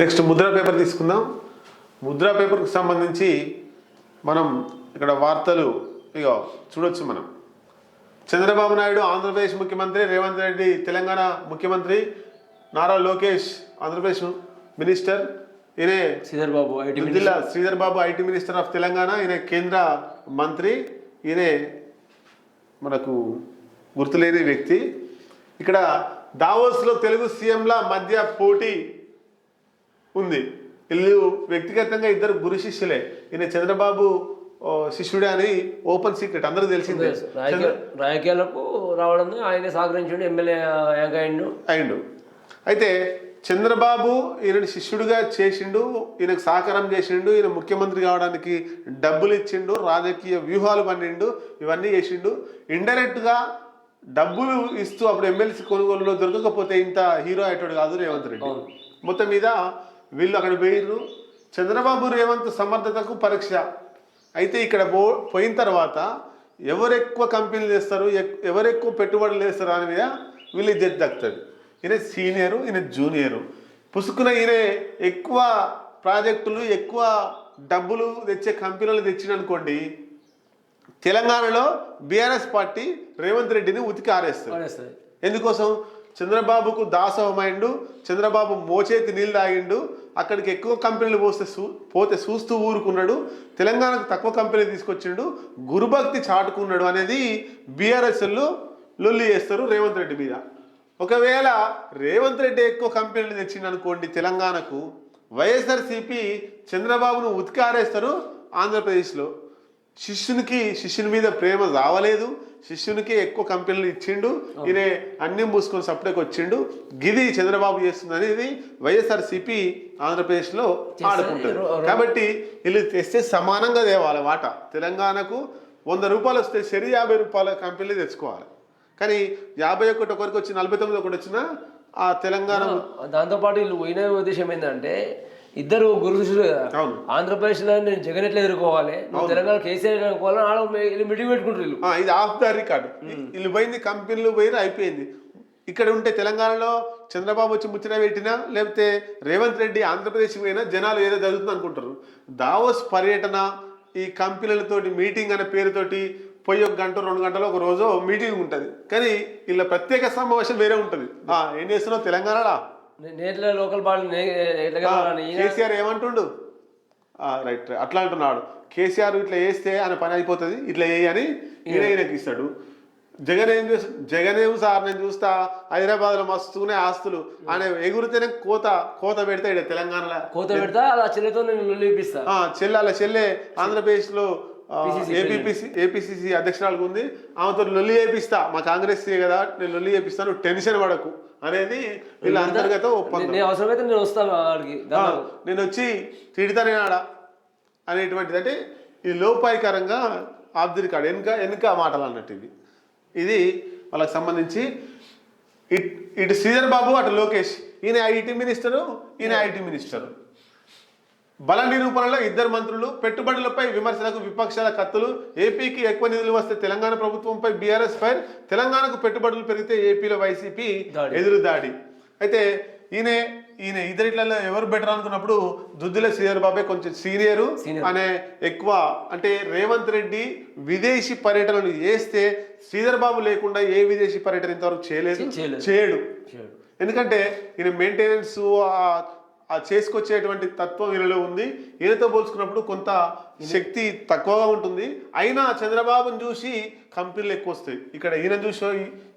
Next Mudra paper తీసుకుందాం. ముద్ర పేపర్కి సంబంధించి మనం ఇక్కడ వార్తలు ఇగో చూడొచ్చు మనం. చంద్రబాబు నాయుడు ఆంధ్రప్రదేశ్ ముఖ్యమంత్రి రేవంత్ రెడ్డి తెలంగాణ ముఖ్యమంత్రి నారా లోకేష్ ఆంధ్రప్రదేశ్ మినిస్టర్ ఈయనే Sridhar Babu IT Duddilla Sridhar Babu IT minister of Telangana ఈయన కేంద్ర మంత్రి ఈయనే మనకు గుర్తులేని వ్యక్తి. ఇక్కడ దావోస్లో తెలుగు సీఎంల మధ్య పోటీ ఉంది. వీళ్ళు వ్యక్తిగతంగా ఇద్దరు గురు శిష్యులే. ఈయన చంద్రబాబు శిష్యుడే అని ఓపెన్ సీక్రెట్ అందరూ తెలిసిందే. రాజకీయ రాజకీయాలకు రావడం ఆయన సహకరించండి ఎమ్మెల్యే అయ్యిండు. అయిండు అయితే చంద్రబాబు ఈయనని శిష్యుడిగా చేసిండు ఈయనకు సహకారం చేసిండు ఈయన ముఖ్యమంత్రి కావడానికి డబ్బులు ఇచ్చిండు రాజకీయ వ్యూహాలు పన్నిండు ఇవన్నీ చేసిండు. ఇండైరెక్ట్గా డబ్బులు ఇస్తూ అప్పుడు ఎమ్మెల్సీ కొనుగోలులో దొరకకపోతే ఇంత హీరో అయ్యేటోడు కాదు రేవంత్ రెడ్డి. మొత్తం మీద వీళ్ళు అక్కడ పోయిర్రు. చంద్రబాబు రేవంత్ సమర్థతకు పరీక్ష. అయితే ఇక్కడ పో పోయిన తర్వాత ఎవరు ఎక్కువ కంపెనీలు చేస్తారు ఎక్- ఎవరు ఎక్కువ పెట్టుబడులు వేస్తారు అని మీద వీళ్ళు ఇజ్జత్ దక్కుతుంది ఈయన సీనియరు ఈయన జూనియరు. పుసుకున్న ఈయన ఎక్కువ ప్రాజెక్టులు ఎక్కువ డబ్బులు తెచ్చే కంపెనీలు తెచ్చిననుకోండి తెలంగాణలో బీఆర్ఎస్ పార్టీ రేవంత్ రెడ్డిని ఉతికి పడేస్తుంది ఎందుకోసం? చంద్రబాబుకు దాసోహమైండు చంద్రబాబు మోచేతి నీళ్ళు తాగిండు అక్కడికి ఎక్కువ కంపెనీలు పోస్తే చూ పోతే చూస్తూ ఊరుకున్నాడు. తెలంగాణకు తక్కువ కంపెనీ తీసుకొచ్చిండు. గురుభక్తి చాటుకున్నాడు అనేది బీఆర్ఎస్ఎల్లు లొల్లి చేస్తారు రేవంత్ రెడ్డి మీద. ఒకవేళ రేవంత్ రెడ్డి ఎక్కువ కంపెనీలు తెచ్చిండు అనుకోండి తెలంగాణకు వైఎస్ఆర్సీపీ చంద్రబాబును ఉతికారేస్తారు ఆంధ్రప్రదేశ్లో. శిష్యునికి శిష్యుని మీద ప్రేమ రావలేదు. శిష్యునికి ఎక్కువ కంపెనీలు ఇచ్చిండు. ఈయన అన్ని మూసుకొని సపరేట్గా వచ్చిండు. గిది చంద్రబాబు చేస్తుంది అనేది వైఎస్ఆర్సీపీ ఆంధ్రప్రదేశ్లో ఆడుకుంటుంది. కాబట్టి వీళ్ళు తెస్తే సమానంగా తేవాలి వాట. తెలంగాణకు వంద రూపాయలు వస్తే సరి యాభై రూపాయల కంపెనీలు తెచ్చుకోవాలి. కానీ యాభై ఒకటి ఒకరికి వచ్చి నలభై తొమ్మిది ఒకటి వచ్చినా ఆ తెలంగాణ దాంతోపాటు వీళ్ళు పోయిన ఉద్దేశం ఏంటంటే ఇద్దరు గురు శిష్యులు కదా. అవును. ఆంధ్రప్రదేశ్లో నేను జగన్ ఎట్లా ఎదుర్కోవాలి? నువ్వు తెలంగాణ కేసీఆర్ ఎదుర్కోవాలి వీళ్ళు మీటింగ్ పెట్టుకుంటారు ఇది ఆఫ్ ద రికార్డ్ వీళ్ళు పోయింది కంపెనీలు పోయిన అయిపోయింది. ఇక్కడ ఉంటే తెలంగాణలో చంద్రబాబు వచ్చి ముచ్చట పెట్టినా లేకపోతే రేవంత్ రెడ్డి ఆంధ్రప్రదేశ్ పోయినా జనాలు ఏదో జరుగుతుంది అనుకుంటారు. దావోస్ పర్యటన ఈ కంపెనీలతోటి మీటింగ్ అనే పేరుతోటి పోయి ఒక గంట రెండు గంటలు ఒక రోజు మీటింగ్ ఉంటుంది. కానీ వీళ్ళ ప్రత్యేక సమావేశం వేరే ఉంటుంది. ఏం చేస్తున్నావు తెలంగాణలో? నే- నేట్ల లోకల్ బాడీ కేసీఆర్ ఏమంటుండు? రైట్. అట్లా అంటున్నాడు. కేసీఆర్ ఇట్లా వేస్తే ఆయన పని అయిపోతుంది ఇట్లా వేయి అని ఈయన ఈయనకి ఇస్తాడు. జగన్ ఏం చూసి జగన్ ఏం సార్ నేను చూస్తా హైదరాబాద్లో మస్తునే ఆస్తులు ఆయన ఎగురితేనే కోత కోత పెడితే ఈడ తెలంగాణలో. కోత పెడతా అలా చెల్లెతో నేను చెల్లె అలా చెల్లె ఆంధ్రప్రదేశ్లో ఏపీపీసీ ఏపీసీసీ అధ్యక్షురాలకు ఉంది. ఆమెతో లొల్లి చేపిస్తా. మా కాంగ్రెస్ కదా నేను లొల్లి చేపిస్తాను టెన్షన్ పడకు అనేది వీళ్ళ అంతర్గత ఒప్పందం. నేను అవసరమైతే నేను వస్తాను నేను వచ్చి తిడతానే ఆడ అనేటువంటిది. అంటే ఇది లోపాయికరంగా ఆఫ్ ది రికార్డ్ వెనుక వెనుక మాటలు అన్నట్టు ఇది. ఇది వాళ్ళకి సంబంధించి ఇట్ ఇటు శ్రీధర్ బాబు అటు లోకేష్. ఈయన ఐటీ మినిస్టరు ఈయన ఐటీ మినిస్టరు. బల నిరూపణలో ఇద్దరు మంత్రులు పెట్టుబడులపై విమర్శలకు విపక్షాల కత్తులు ఏపీకి ఎక్కువ నిధులు వస్తే తెలంగాణ ప్రభుత్వంపై బీఆర్ఎస్ ఫైర్ తెలంగాణకు పెట్టుబడులు పెరిగితే ఏపీలో వైసీపీ. ఎదురు దాడి అయితే ఈయన ఈయన ఇద్దరిట్లలో ఎవరు బెటర్ అనుకున్నప్పుడు దుద్దుల శ్రీధర్ బాబే కొంచెం సీనియరు. అనే ఎక్కువ అంటే రేవంత్ రెడ్డి విదేశీ పర్యటనలు చేస్తే శ్రీధర్ బాబు లేకుండా ఏ విదేశీ పర్యటన ఇంతవరకు చేయలేదు చేయడు. ఎందుకంటే ఈయన మెయింటెనెన్స్ ఆ చేసుకొచ్చేటువంటి తత్వం ఈయనలో ఉంది. ఈయనతో పోల్చుకున్నప్పుడు కొంత శక్తి తక్కువగా ఉంటుంది. అయినా చంద్రబాబును చూసి కంపెనీలు ఎక్కువ వస్తాయి. ఇక్కడ ఈయన చూసో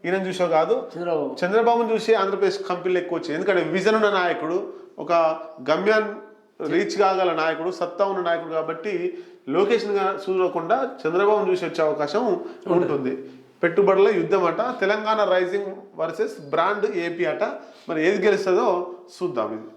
ఈయన చూసో కాదు. చంద్రబాబు. చంద్రబాబును చూసి ఆంధ్రప్రదేశ్ కంపెనీలు ఎక్కువ వచ్చాయి. ఎందుకంటే విజన్ ఉన్న నాయకుడు ఒక గమ్యాన్ని రీచ్ కాగల నాయకుడు సత్తా ఉన్న నాయకుడు కాబట్టి లోకేషన్ చూడకుండా చంద్రబాబును చూసి వచ్చే అవకాశం ఉంటుంది. పెట్టుబడుల యుద్ధం అట Telangana rising versus brand AP అట. మరి ఏది గెలుస్తుందో చూద్దాం ఇది.